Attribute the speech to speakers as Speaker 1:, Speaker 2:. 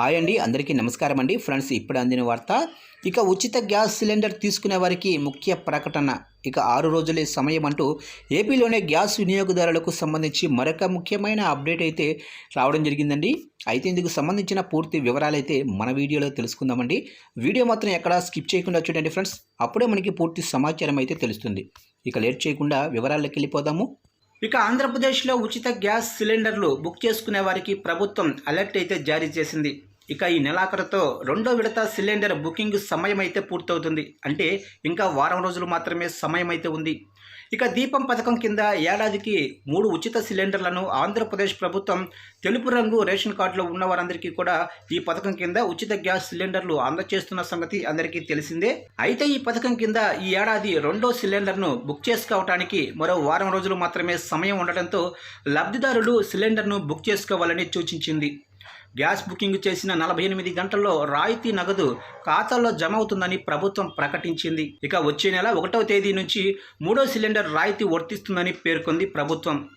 Speaker 1: Hi అండి అందరికీ నమస్కారం అండి. ఫ్రెండ్స్ ఇప్పుడు అందిన వార్త ఇక ఉచిత గ్యాస్ సిలిండర్ తీసుకునే వారికి ముఖ్య ప్రకటన. ఇక ఆరు రోజులే సమయం అంటూ ఏపీలోనే గ్యాస్ వినియోగదారులకు సంబంధించి మరొక ముఖ్యమైన అప్డేట్ అయితే రావడం జరిగిందండి. అయితే ఇందుకు సంబంధించిన పూర్తి వివరాలైతే మన వీడియోలో తెలుసుకుందామండి. వీడియో మాత్రం ఎక్కడ స్కిప్ చేయకుండా చూడండి ఫ్రెండ్స్. అప్పుడే మనకి పూర్తి సమాచారం అయితే తెలుస్తుంది. ఇక లేట్ చేయకుండా వివరాల్లోకి వెళ్ళిపోదాము. ఇక ఆంధ్రప్రదేశ్లో ఉచిత గ్యాస్ సిలిండర్లు బుక్ చేసుకునే వారికి ప్రభుత్వం అలర్ట్ అయితే జారీ చేసింది. ఇక ఈ నెలాఖరుతో రెండో విడత సిలిండర్ బుకింగ్ సమయం అయితే పూర్తవుతుంది. అంటే ఇంకా వారం రోజులు మాత్రమే సమయం అయితే ఉంది. ఇక దీపం పథకం కింద ఏడాదికి మూడు ఉచిత సిలిండర్లను ఆంధ్రప్రదేశ్ ప్రభుత్వం తెలుపు రంగు రేషన్ కార్డులో ఉన్న వారందరికీ కూడా ఈ పథకం కింద ఉచిత గ్యాస్ సిలిండర్లు అందజేస్తున్న సంగతి అందరికీ తెలిసిందే. అయితే ఈ పథకం కింద ఈ ఏడాది రెండో సిలిండర్ను బుక్ చేసుకోవటానికి మరో వారం రోజులు మాత్రమే సమయం ఉండటంతో లబ్ధిదారులు సిలిండర్ను బుక్ చేసుకోవాలని సూచించింది. గ్యాస్ బుకింగ్ చేసిన నలభై ఎనిమిది గంటల్లో రాయితీ నగదు ఖాతాల్లో జమ అవుతుందని ప్రభుత్వం ప్రకటించింది. ఇక వచ్చే నెల ఒకటవ తేదీ నుంచి మూడో సిలిండర్ రాయితీ వర్తిస్తుందని పేర్కొంది ప్రభుత్వం.